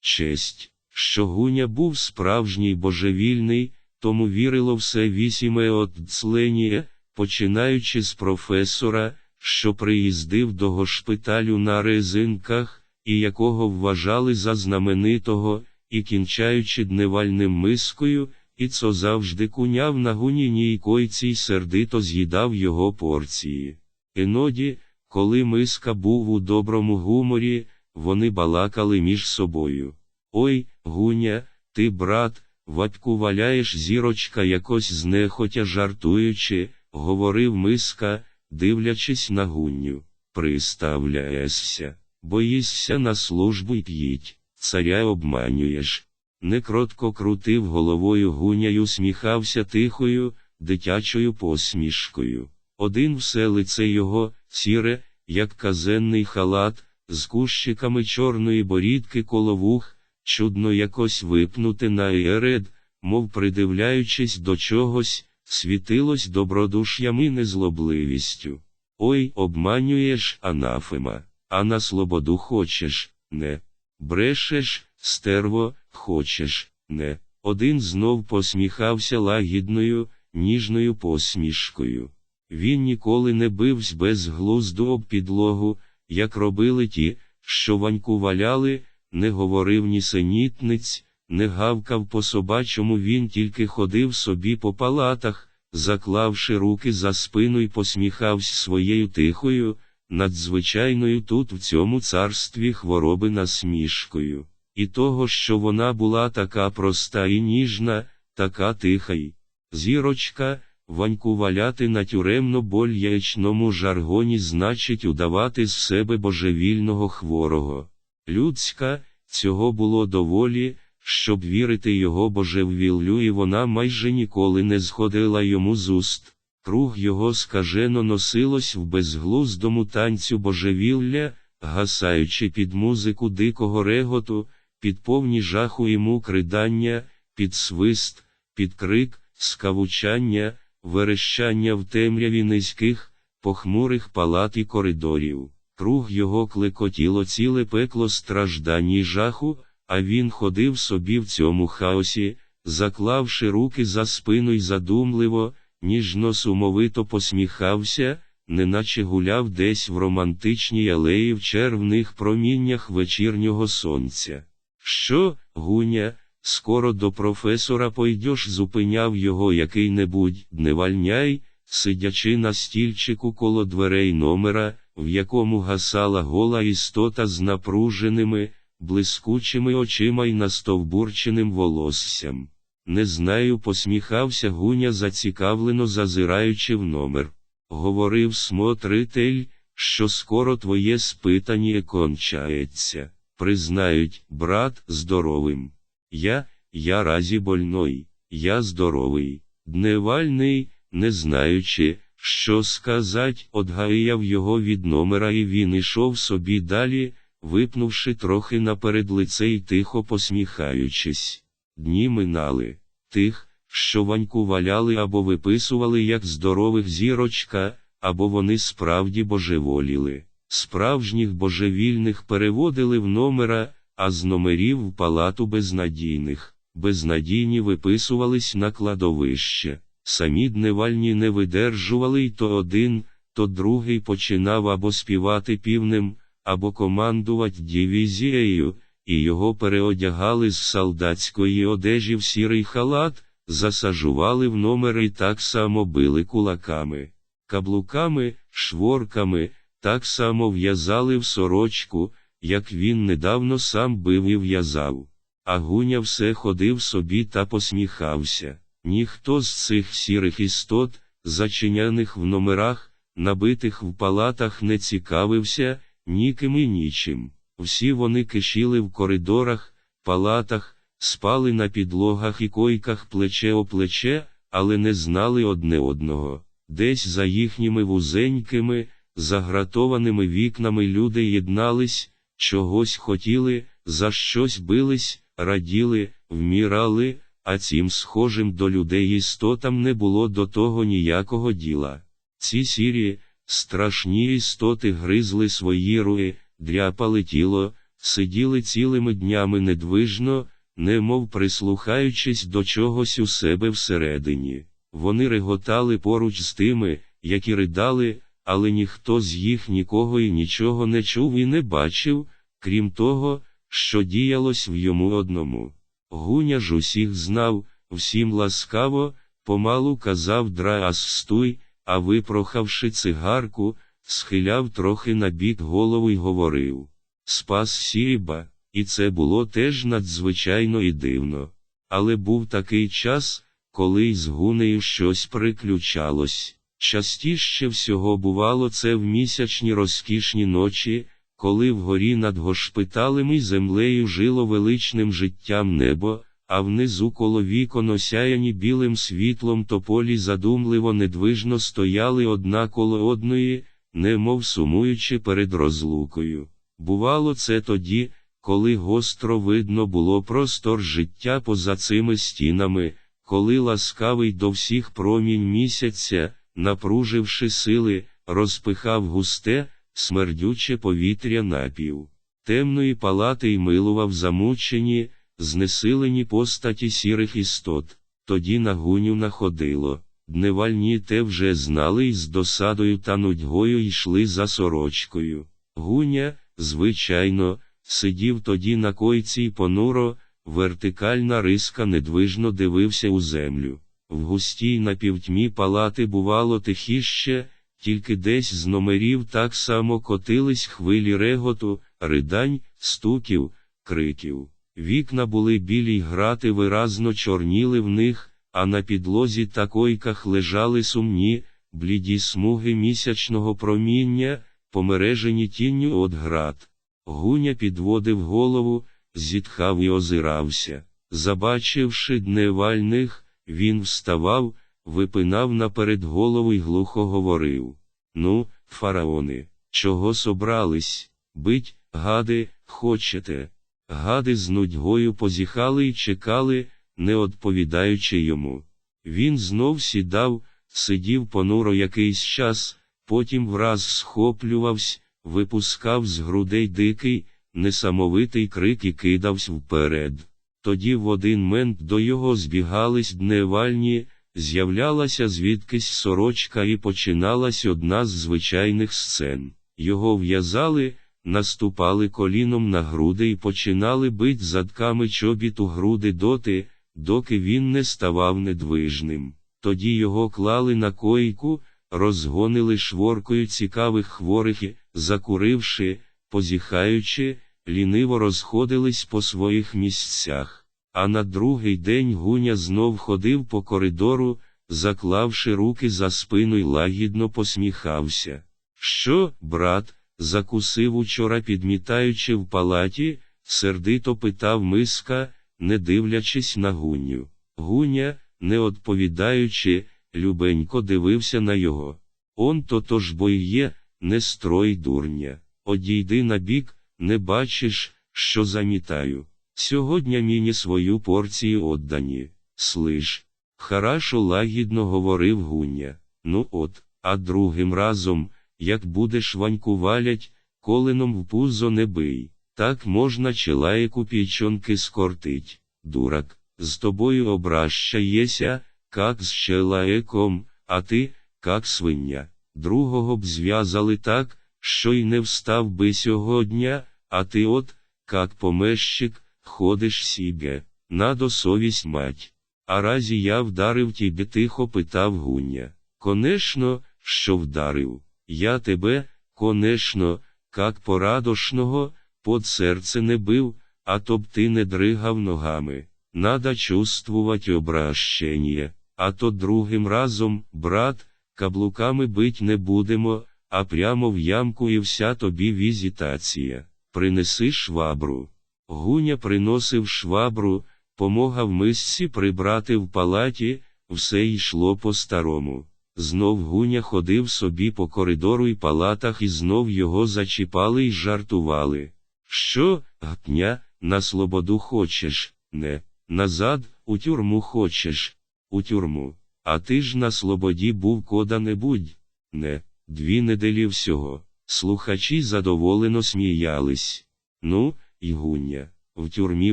честь, що гуня був справжній божевільний, тому вірило все вісіме от отцленіє, починаючи з професора, що приїздив до госпіталю на резинках, і якого вважали за знаменитого, і кінчаючи дневальним мискою, і це завжди куняв на гуніній койці й сердито з'їдав його порції. Іноді, коли миска був у доброму гуморі, вони балакали між собою. Ой, гуня, ти, брат, ватьку валяєш зірочка якось знехотя жартуючи, говорив миска, дивлячись на гуню. Приставляєшся, боїшся на службу й їдь, царя обманюєш. Некротко крутив головою гуня й усміхався тихою, дитячою посмішкою. Один все лице його, сіре, як казенний халат, з кущиками чорної борідки коло вух, чудно якось випнуте на еред, мов придивляючись до чогось, світилось добродуш'ям і незлобливістю. Ой, обманюєш, анафема, а на слободу хочеш, не. Брешеш, стерво, хочеш, не. Один знов посміхався лагідною, ніжною посмішкою. Він ніколи не бивсь безглузду об підлогу, як робили ті, що ваньку валяли, не говорив ні сенітниць, не гавкав по собачому, він тільки ходив собі по палатах, заклавши руки за спину і посміхався своєю тихою, надзвичайною тут в цьому царстві хвороби насмішкою, і того, що вона була така проста і ніжна, така тиха й зірочка. Ваньку валяти на тюремно больячному жаргоні значить удавати з себе божевільного хворого. Людська, цього було доволі, щоб вірити його божевіллю, і вона майже ніколи не сходила йому з уст. Круг його скажено носилось в безглуздому танцю божевілля, гасаючи під музику дикого реготу, під повні жаху і мук ридання, під свист, під крик, скавучання верещання в темряві низьких, похмурих палат і коридорів. Круг його клекотіло ціле пекло страждань і жаху, а він ходив собі в цьому хаосі, заклавши руки за спину й задумливо, ніжно сумовито посміхався, неначе гуляв десь в романтичній алеї в червних проміннях вечірнього сонця. Що, гуня, Скоро до професора пойдеш, зупиняв його який-небудь дневальняй, сидячи на стільчику коло дверей номера, в якому гасала гола істота з напруженими, блискучими очима й настовбурченим волоссям. Не знаю, посміхався гуня, зацікавлено зазираючи в номер. Говорив смотритель, що скоро твоє спитання кончається. Признають, брат, здоровим. Я, я разі больной, я здоровий, дневальний, не знаючи, що сказать, одгаяв його від номера, і він ішов собі далі, випнувши трохи наперед лице й тихо посміхаючись. Дні минали тих, що ваньку валяли або виписували як здорових зірочка, або вони справді божеволіли. Справжніх божевільних переводили в номера а з номерів в палату безнадійних, безнадійні виписувались на кладовище. Самі дневальні не видержували й то один, то другий починав або співати півнем, або командувати дивізією, і його переодягали з солдатської одежі в сірий халат, засажували в номери і так само били кулаками, каблуками, шворками, так само в'язали в сорочку, як він недавно сам бив і в'язав. А гуня все ходив собі та посміхався. Ніхто з цих сірих істот, зачиняних в номерах, набитих в палатах, не цікавився ніким і нічим. Всі вони кишіли в коридорах, палатах, спали на підлогах і койках плече о плече, але не знали одне одного. Десь за їхніми вузенькими, загратованими вікнами люди єднались, чогось хотіли, за щось бились, раділи, вмірали, а цим схожим до людей істотам не було до того ніякого діла. Ці сірі, страшні істоти гризли свої руї, дряпали тіло, сиділи цілими днями недвижно, немов прислухаючись до чогось у себе всередині. Вони реготали поруч з тими, які ридали, але ніхто з їх нікого і нічого не чув і не бачив, крім того, що діялось в йому одному. Гуня ж усіх знав, всім ласкаво, помалу казав Драас стуй, а випрохавши цигарку, схиляв трохи на бік голову й говорив Спас сіба, і це було теж надзвичайно і дивно. Але був такий час, коли й з гунею щось приключалось. Частіше всього бувало це в місячні розкішні ночі, коли вгорі над гошпиталем і землею жило величним життям небо, а внизу коло вікон осяяні білим світлом тополі задумливо недвижно стояли одна коло одної, немов сумуючи перед розлукою. Бувало це тоді, коли гостро видно було простор життя поза цими стінами, коли ласкавий до всіх промінь місяця, напруживши сили, розпихав густе, смердюче повітря напів. Темної палати й милував замучені, знесилені постаті сірих істот. Тоді на гуню находило. Дневальні те вже знали і з досадою та нудьгою йшли за сорочкою. Гуня, звичайно, сидів тоді на койці й понуро, вертикальна риска недвижно дивився у землю. В густій напівтьмі палати бувало тихіще, тільки десь з номерів так само котились хвилі реготу, ридань, стуків, криків. Вікна були білі й грати виразно чорніли в них, а на підлозі та койках лежали сумні, бліді смуги місячного проміння, помережені тінню от град. Гуня підводив голову, зітхав і озирався. Забачивши дневальних, він вставав, випинав наперед голову й глухо говорив Ну, фараони, чого собрались? Бить, гади, хочете? Гади з нудьгою позіхали й чекали, не відповідаючи йому. Він знов сідав, сидів понуро якийсь час, потім враз схоплювався, випускав з грудей дикий, несамовитий крик і кидався вперед. Тоді в один мент до його збігались дневальні, з'являлася звідкись сорочка і починалась одна з звичайних сцен. Його в'язали, наступали коліном на груди і починали бить задками чобіту груди доти, доки він не ставав недвижним. Тоді його клали на койку, розгонили шворкою цікавих хворих і, закуривши, позіхаючи, ліниво розходились по своїх місцях. А на другий день гуня знов ходив по коридору, заклавши руки за спину й лагідно посміхався. Що, брат, закусив учора, підмітаючи в палаті, сердито питав миска, не дивлячись на гуню. Гуня, не відповідаючи, любенько дивився на його. Он то то ж бо є, не строй дурня. Одійди на бік, не бачиш, що замітаю. Сьогодні мені свою порцію оддані. Слиш. Харашо лагідно говорив гуня. Ну от, а другим разом, як будеш ваньку валять, коленом в пузо не бий. Так можна челаєку пічонки скортить. Дурак, з тобою обращаєся, как з челаєком, а ти, как свиня. Другого б зв'язали так, що й не встав би сьогодні, а ти от, как помещик, ходиш сібе, надо совість мать. А разі я вдарив тібі тихо питав гуня. Конечно, що вдарив. Я тебе, конечно, как порадошного, под серце не бив, а то б ти не дригав ногами. Надо чувствовать обращення, а то другим разом, брат, каблуками бить не будемо, а прямо в ямку і вся тобі візитація. Принеси швабру. Гуня приносив швабру, помогав мисці прибрати в палаті, все йшло по старому. Знов гуня ходив собі по коридору і палатах, і знов його зачіпали і жартували. Що, гтня, на слободу хочеш, не, назад, у тюрму хочеш, у тюрму. А ти ж на слободі був кода-небудь, не, дві неделі всього. Слухачі задоволено сміялись. Ну, й гуня. В тюрмі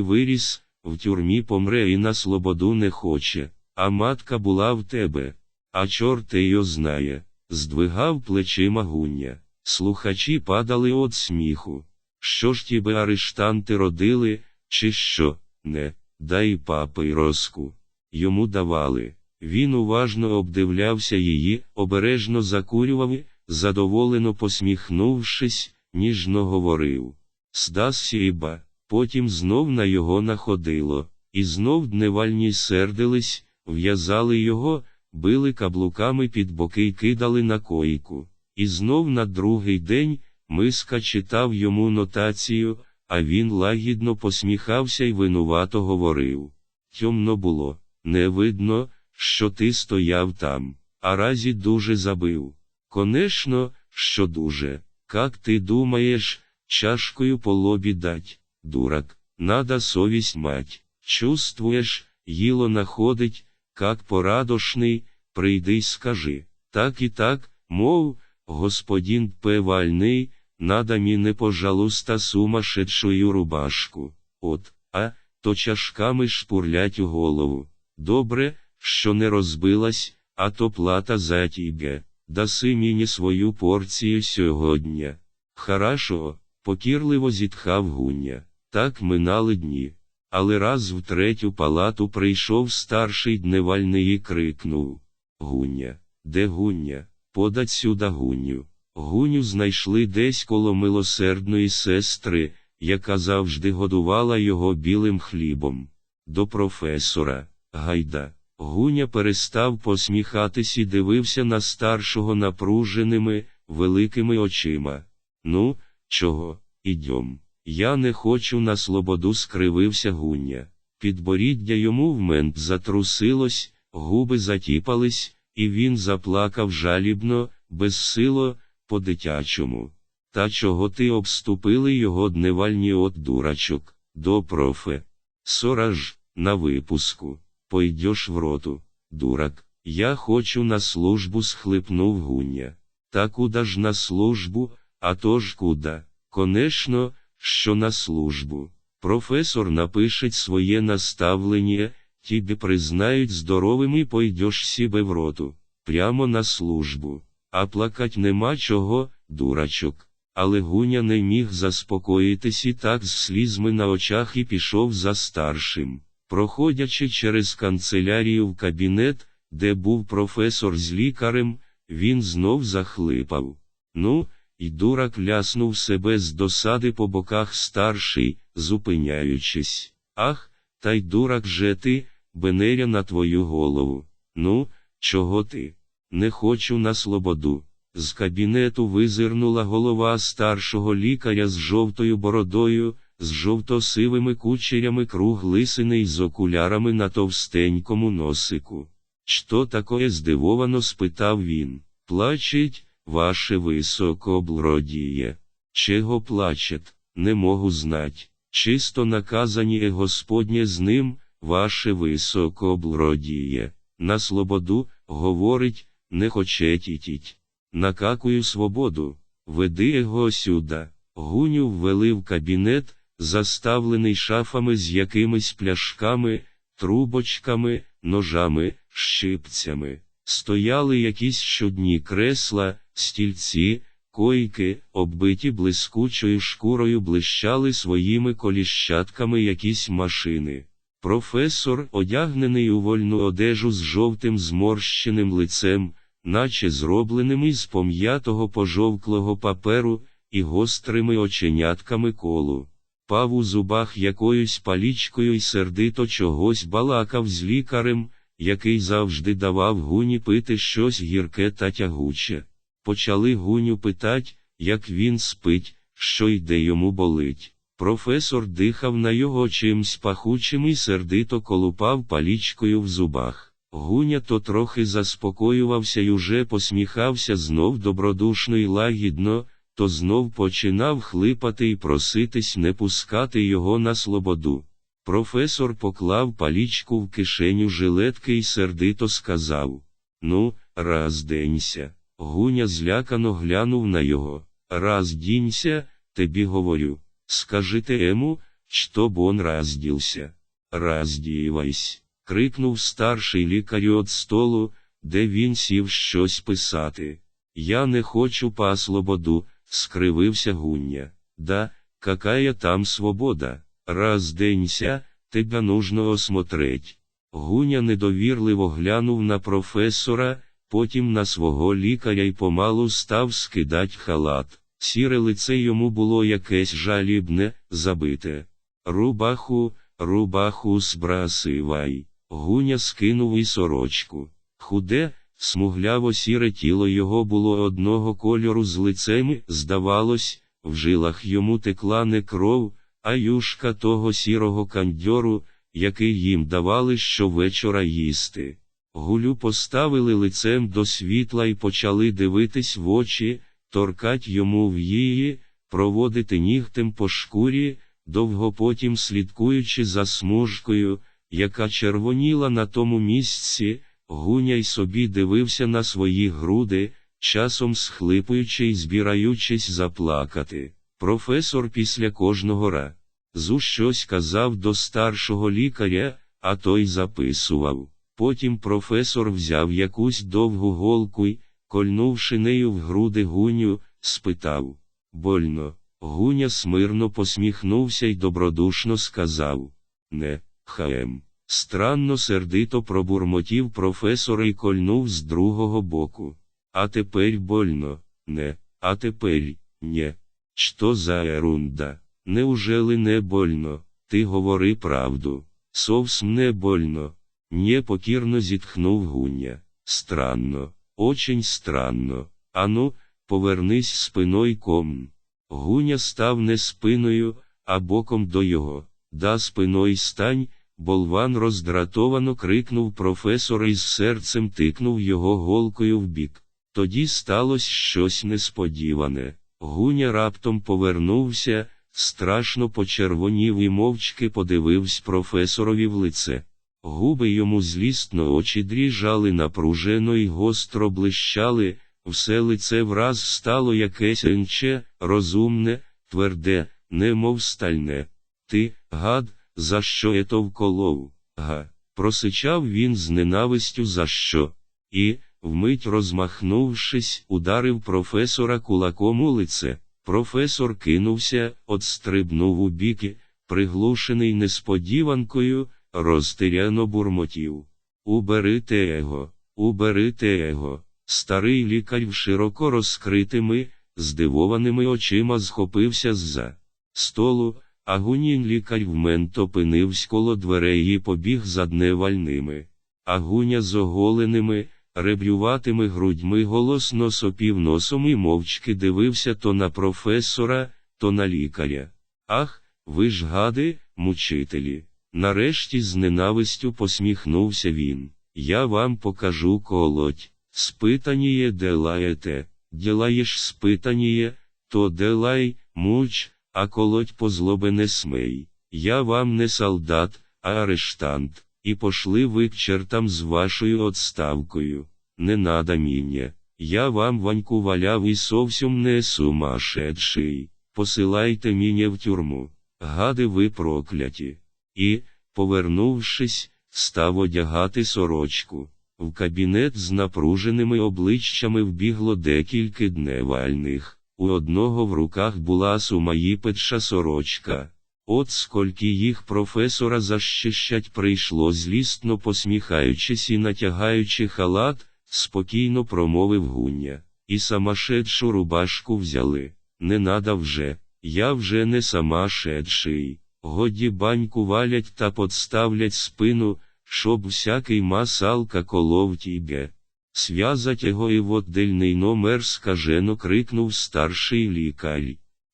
виріс, в тюрмі помре і на слободу не хоче, а матка була в тебе. А чорт його знає, здвигав плечима гуня. Слухачі падали від сміху. Що ж тебе арештанти родили, чи що, не, дай папи розку. Йому давали. Він уважно обдивлявся її, обережно закурював, задоволено посміхнувшись, ніжно говорив. Здасіба, потім знов на його находило, і знов дневальні сердились, в'язали його, били каблуками під боки й кидали на койку. І знов на другий день миска читав йому нотацію, а він лагідно посміхався й винувато говорив. Тьомно було, не видно, що ти стояв там, а разі дуже забив. Конечно, що дуже, как ти думаєш, чашкою по лобі дать, дурак, надо совість мать, чувствуєш, їло находить, как порадошний, прийди й скажи, так і так, мов, господин певальний, надо мені, пожалуйста, сумасшедшую рубашку, от, а, то чашками шпурлять у голову. Добре, що не розбилась, а то плата за тіге. Даси мені свою порцію сьогодні. Хорошо, покірливо зітхав гуня. Так минали дні. Але раз в третю палату прийшов старший дневальний і крикнув Гуня, де гуня? Подать сюда гуню. Гуню знайшли десь коло милосердної сестри, яка завжди годувала його білим хлібом. До професора, гайда. Гуня перестав посміхатись і дивився на старшого напруженими, великими очима. Ну, чого, ідьом. Я не хочу на слободу, скривився гуня. Підборіддя йому в мент затрусилось, губи затіпались, і він заплакав жалібно, безсило, по-дитячому. Та чого ти обступили його дневальні от дурачок, до профе. Сораж, на випуску. Пойдеш в роту, дурак, я хочу на службу схлипнув гуня. Та куда ж на службу, а то ж куда? Конечно, що на службу. Професор напишеть своє наставлення, тебе признають здоровим і пойдеш себе в роту, прямо на службу. А плакать нема чого, дурачок. Але гуня не міг заспокоїтись і так з слізьми на очах і пішов за старшим. Проходячи через канцелярію в кабінет, де був професор з лікарем, він знов захлипав. Ну, і дурак ляснув себе з досади по боках старший, зупиняючись. Ах, та й дурак же ти, бенеря на твою голову. Ну, чого ти? Не хочу на слободу. З кабінету визирнула голова старшого лікаря з жовтою бородою з жовто-сивими кучерями круг лисини й з окулярами на товстенькому носику. Що такое здивовано спитав він. Плачить, ваше високоблодіє. Чого плачет, не можу знать. Чисто наказаніє Господнє з ним, ваше високоблодіє. На слободу, говорить, не хоче тітіть. Накакую свободу, веди його сюди. Гуню ввели в кабінет, заставлений шафами з якимись пляшками, трубочками, ножами, щипцями. Стояли якісь чудні кресла, стільці, койки, оббиті блискучою шкурою блищали своїми коліщатками якісь машини. Професор, одягнений у вольну одежу з жовтим зморщеним лицем, наче зробленим із пом'ятого пожовклого паперу, і гострими оченятками колу пав у зубах якоюсь палічкою і сердито чогось балакав з лікарем, який завжди давав гуні пити щось гірке та тягуче. Почали гуню питать, як він спить, що йде йому болить. Професор дихав на його чимсь пахучим і сердито колупав палічкою в зубах. Гуня то трохи заспокоювався й уже посміхався знов добродушно й лагідно, то знов починав хлипати і проситись не пускати його на слободу. Професор поклав палічку в кишеню жилетки і сердито сказав Ну, раз денься. Гуня злякано глянув на його. Раз дінься, тобі говорю. Скажите ему, чтоб он разділся. Раздівайсь, крикнув старший лікар от столу, де він сів щось писати. Я не хочу по слободу, скривився гуння. Да, какая там свобода? Разденься, тебя нужно осмотреть. Гуня недовірливо глянув на професора, потім на свого лікаря й помалу став скидать халат. Сіре лице йому було якесь жалібне, забите. Рубаху, рубаху збрасивай. Гуня скинув і сорочку. Худе, смугляво сіре тіло його було одного кольору з лицем, здавалось, в жилах йому текла не кров, а юшка того сірого кандьору, який їм давали щовечора їсти. Гулю поставили лицем до світла і почали дивитись в очі, торкать йому в її, проводити нігтем по шкурі, довго потім слідкуючи за смужкою, яка червоніла на тому місці, гуня й собі дивився на свої груди, часом схлипуючи й збираючись заплакати. Професор після кожного разу щось казав до старшого лікаря, а той записував. Потім професор взяв якусь довгу голку й, кольнувши нею в груди гуню, спитав Больно. Гуня смирно посміхнувся й добродушно сказав Не, хаем. Странно сердито пробурмотів професор і кольнув з другого боку. А тепер больно, не, а тепер, нє. Що за ерунда? Неужели не больно? Ти говори правду. Совс не больно. Непокірно зітхнув гуня. Странно, очень странно. Ану, повернись спиною ком. Гуня став не спиною, а боком до його. Да спиною стань, болван роздратовано крикнув професор і з серцем тикнув його голкою в бік. Тоді сталося щось несподіване. Гуня раптом повернувся, страшно почервонів і мовчки подивився професорові в лице. Губи йому злісно очі дріжали напружено й гостро блищали, все лице враз стало якесь інче, розумне, тверде, немов стальне. Ти, гад, за що ето вколов? Га. Просичав він з ненавистю за що. І, вмить розмахнувшись, ударив професора кулаком у лице. Професор кинувся, отстрибнув у біки, приглушений несподіванкою, розтиряно бурмотів. Уберите його, уберите його. Старий лікар широко розкритими, здивованими очима схопився з-за столу, а гунін лікар вмент опинився коло дверей і побіг за дневальними. А гуня з оголеними, ребрюватими грудьми голосно сопів носом і мовчки дивився то на професора, то на лікаря. Ах, ви ж гади, мучителі. Нарешті з ненавистю посміхнувся він. Я вам покажу колоть. Спитаніє делаєте, ділаєш спитаніє, то делай, муч, а колоть по злобе не смей. Я вам не солдат, а арештант, і пошли ви к чертам з вашою отставкою. Не надо міне. Я вам ваньку валяв і совсем не сумасшедший. Посилайте міне в тюрму. Гади ви прокляті. І, повернувшись, став одягати сорочку. В кабінет з напруженими обличчями вбігло декілька дневальних. У одного в руках була сумаїпетша сорочка. От скільки їх професора защищать прийшло злісно посміхаючись і натягаючи халат, спокійно промовив гуня. І самашедшу рубашку взяли. Не надо вже, я вже не самашедший. Годі баньку валять та подставлять спину щоб всякий масалка колов тебе. Связать його і в отдельний номер скажено крикнув старший лікар.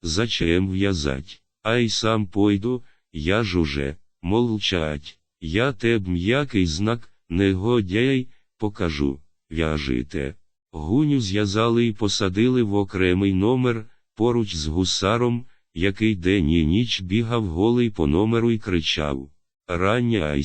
Зачем в'язать? Ай сам пойду, я ж уже, молчать. Я теб м'який знак, негодяй, покажу, в'яжите. Гуню зв'язали і посадили в окремий номер, поруч з гусаром, який день і ніч бігав голий по номеру і кричав Рання.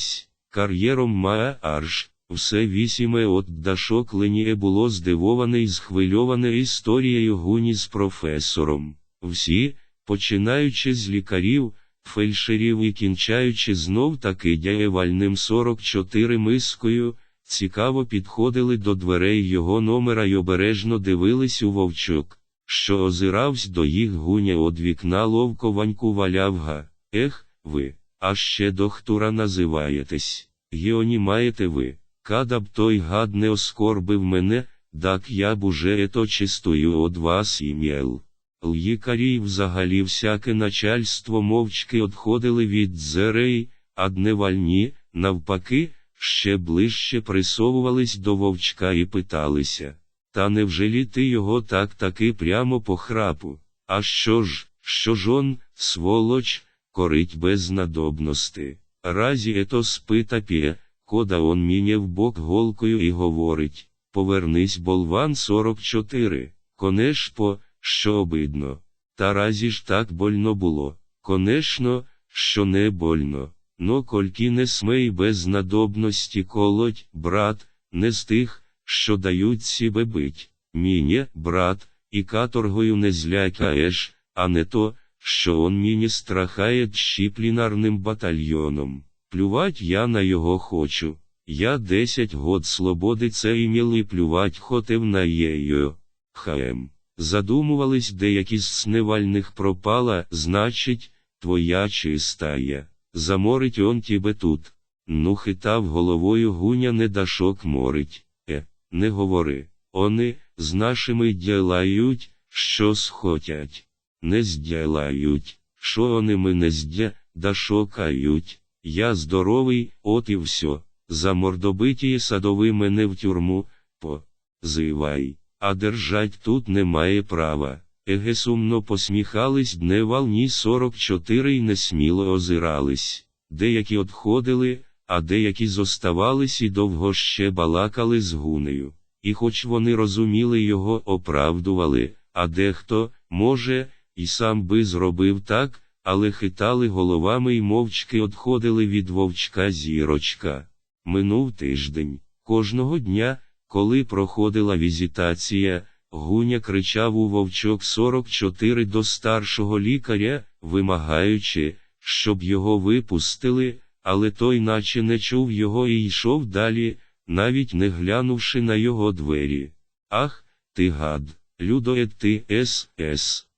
Кар'єром має арш, все вісіме от дашок Леніє було здивоване і схвильоване історією гуні з професором. Всі, починаючи з лікарів, фельдшерів і кінчаючи знов таки дяєвальним 44 мискою, цікаво підходили до дверей його номера й обережно дивились у вовчок, що озиравсь до їх гуня од вікна ловко ваньку валявга. Ех, ви, а ще доктора називаєтесь. Гіоні маєте ви, када б той гад не оскорбив мене, так я б уже ето чистою од вас ім'єл. Лікарі взагалі всяке начальство мовчки одходили від дзерей, а дневальні, навпаки, ще ближче присовувались до вовчка і питалися. Та невже ти його так таки прямо по храпу? А що ж, що ж он, сволоч, корить без надобності? Разі ето спита пє, кода он мінє в бок голкою і говорить. Повернись, болван 44, конешпо, що обидно. Та разі ж так больно було. Конечно, що не больно. Но кольки не смей без надобності колоть, брат, не з тих, що дають себе бить. Мінє, брат, і каторгою не злякаєш, а не то, що он міні страхає дщіплінарним батальйоном. Плювать я на його хочу. Я десять год свободи це ім'ял і плювать хотів на єю. Хаем. Задумувались деякі з сневальних пропала, значить, твоя чистая. Заморить он тебе тут. Ну хитав головою гуня не дашок морить. Е, не говори. Они, з нашими ділають, що схотять. Не зділають, що вони мене здя, дашокають. Я здоровий, от і все. За мордобиті садови мене в тюрму, позивай, а держать тут немає права. Еге сумно посміхались дневалні 44 і несміло озирались. Деякі одходили, а деякі зоставались і довго ще балакали з гунею. І хоч вони розуміли його, оправдували, а дехто, може, і сам би зробив так, але хитали головами і мовчки одходили від вовчка зірочка. Минув тиждень. Кожного дня, коли проходила візитація, Гуня кричав у вовчок 44 до старшого лікаря, вимагаючи, щоб його випустили, але той наче не чув його і йшов далі, навіть не глянувши на його двері. Ах, ти гад, людоет ти ес,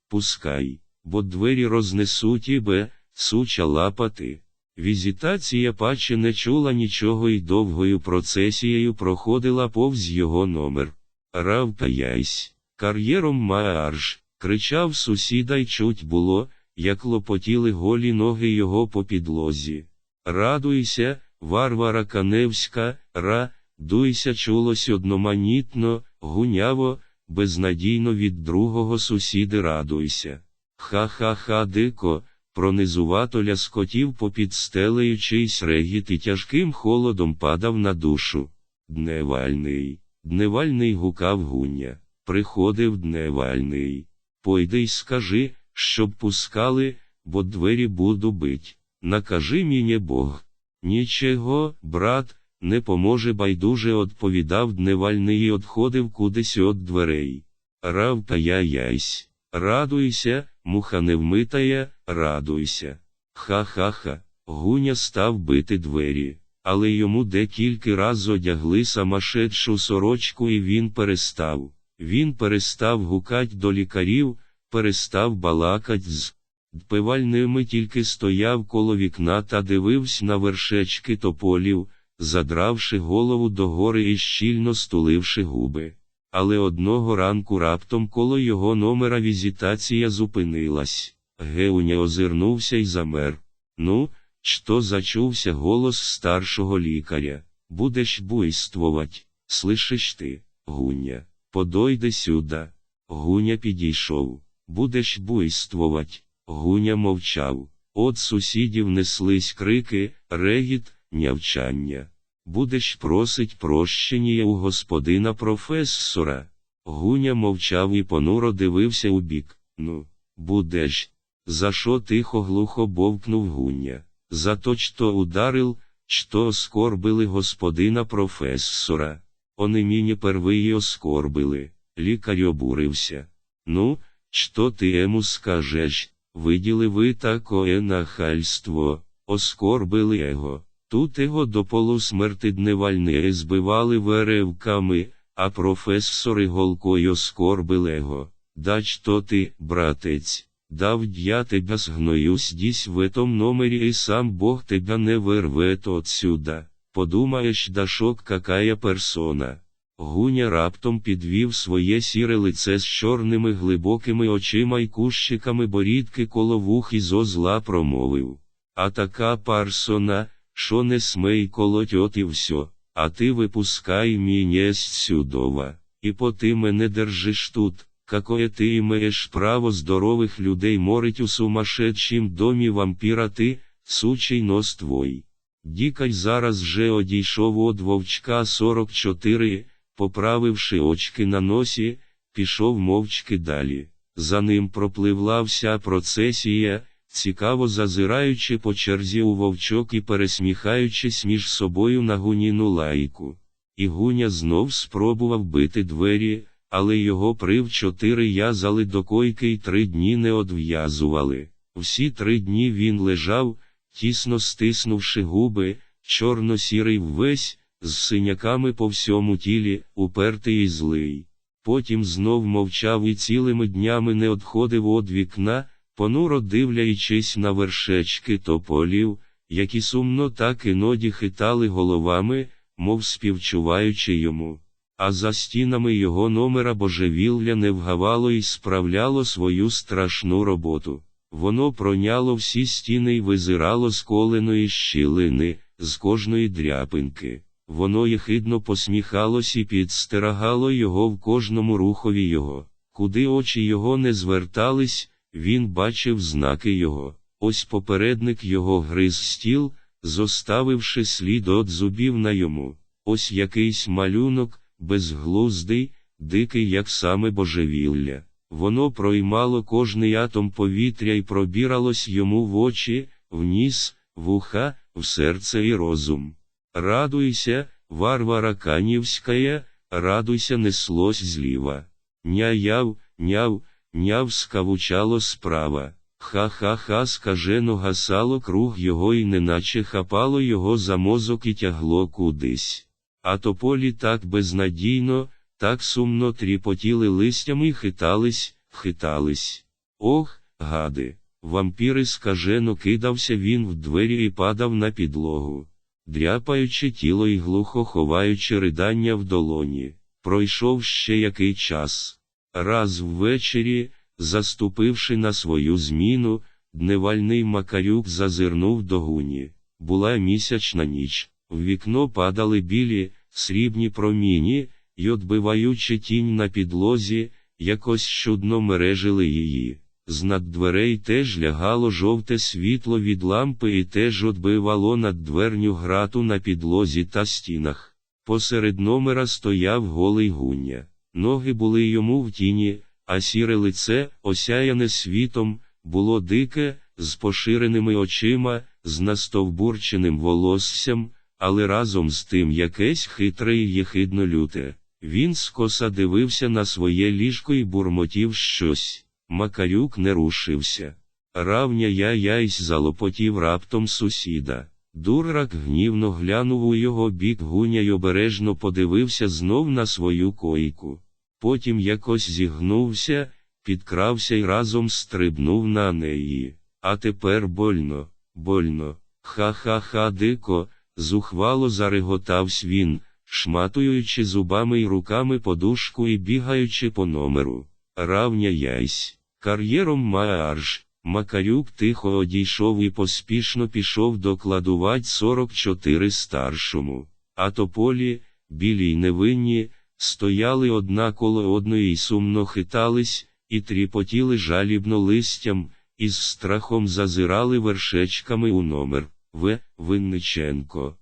пускай, бо двері рознесуть ібе, суча лапати. Візитація паче не чула нічого і довгою процесією проходила повз його номер. Рав паяйсь, кар'єром маарж, кричав сусіда й чуть було, як лопотіли голі ноги його по підлозі. Радуйся, варвара Каневська, ра, дуйся чулось одноманітно, гуняво, безнадійно від другого сусіди радуйся. Ха-ха-ха, дико, пронизувато ляскотів попід стелею чийсь регіт і тяжким холодом падав на душу. Дневальний, дневальний гукав гуня. Приходив дневальний. Пойди й скажи, щоб пускали, бо двері буду бить. Накажи мені Бог. Нічого, брат, не поможе байдуже одповідав дневальний і одходив кудись од дверей. Равка я яйсь. Радуйся, муха невмитая, радуйся. Ха-ха-ха, гуня став бити двері, але йому декілька раз одягли самошедшу сорочку і він перестав. Він перестав гукать до лікарів, перестав балакать з дпивальними тільки стояв коло вікна та дивився на вершечки тополів, задравши голову догори і щільно стуливши губи. Але одного ранку раптом коло його номера візитація зупинилась. Геуня озирнувся і замер. Ну, що зачувся голос старшого лікаря. Будеш буйствовать, слышиш ти, гуня. Подойди сюди. Гуня підійшов. Будеш буйствовать. Гуня мовчав. От сусідів неслись крики, регіт, нявчання. Будеш просить прощення у господина професора. Гуня мовчав і понуро дивився у бік. Ну, будеш. За що тихо глухо бовкнув гуня? За то, що ударил, що оскорбили господина професора. Они мені первиї оскорбили. Лікар обурився. Ну, що ти йому скажеш? виділи ви такое нахальство, оскорбили його. Тут його до полусмерти дневальне збивали веревками, а професори голкою скорбили його. Дач то ти, братець, дав я тебя сгноюсь дісь в этом номері і сам Бог тебя не вирвет отсюда. Подумаєш, дашок какая персона. Гуня раптом підвів своє сіре лице з чорними глибокими очима й кущиками борідки коло вух і зо зла промовив. А така парсона, що не смей колоть от і всьо, а ти випускай мене сюдова, і по ти мене держиш тут, какое ти імеєш право здорових людей морить у сумасшедшім домі вампіра ти, сучий нос твой. Дікай зараз же одійшов од вовчка 44, поправивши очки на носі, пішов мовчки далі. За ним пропливла вся процесія, цікаво зазираючи по черзі у вовчок і пересміхаючись між собою на гуніну лайку. І гуня знов спробував бити двері, але його прив чотири язали до койки й три дні не одв'язували. Всі три дні він лежав, тісно стиснувши губи, чорно-сірий ввесь, з синяками по всьому тілі, упертий і злий. Потім знов мовчав і цілими днями не одходив од вікна, понуро дивлячись на вершечки тополів, які сумно так іноді хитали головами, мов співчуваючи йому. А за стінами його номера божевілля не вгавало і справляло свою страшну роботу. Воно проняло всі стіни й визирало з коленої щілини, з кожної дряпинки. Воно єхидно посміхалось і підстерагало його в кожному рухові його. Куди очі його не звертались, він бачив знаки його. Ось попередник його гриз стіл, зоставивши слід от зубів на йому. Ось якийсь малюнок, безглуздий, дикий, як саме божевілля. Воно проймало кожний атом повітря і пробіралось йому в очі, в ніс, в уха, в серце і розум. Радуйся, Варвара Канівська, радуйся, неслось зліва. Няяв, няв, няв скавучало справа. Ха-ха-ха скажено гасало круг його і неначе хапало його за мозок і тягло кудись. А тополі так безнадійно, так сумно тріпотіли листями й хитались, хитались. Ох, гади, вампіри скажено кидався він в двері і падав на підлогу, дряпаючи тіло і глухо ховаючи ридання в долоні. Пройшов ще який час. Раз ввечері, заступивши на свою зміну, дневальний макарюк зазирнув до гуні. Була місячна ніч, в вікно падали білі, срібні проміні, й отбиваючи тінь на підлозі, якось чудно мережили її. З над дверей теж лягало жовте світло від лампи і теж отбивало над дверню грату на підлозі та стінах. Посеред номера стояв голий гуня. Ноги були йому в тіні, а сіре лице, осяяне світом, було дике, з поширеними очима, з настовбурченим волоссям, але разом з тим якесь хитре і єхидно люте. Він скоса дивився на своє ліжко і бурмотів щось. Макарюк не рушився. Равня я яйсь залопотів раптом сусіда. Дурак гнівно глянув у його бік гуня й обережно подивився знов на свою койку. Потім якось зігнувся, підкрався й разом стрибнув на неї. А тепер больно, больно, ха-ха-ха дико, зухвало зареготавсь він, шматуючи зубами й руками подушку і бігаючи по номеру. Равня яйсь, кар'єром Маарж. Макарюк тихо одійшов і поспішно пішов докладувати 44 старшому. А тополі, білі й невинні, стояли одна коло одної й сумно хитались, і тріпотіли жалібно листям, і з страхом зазирали вершечками у номер В. Винниченко.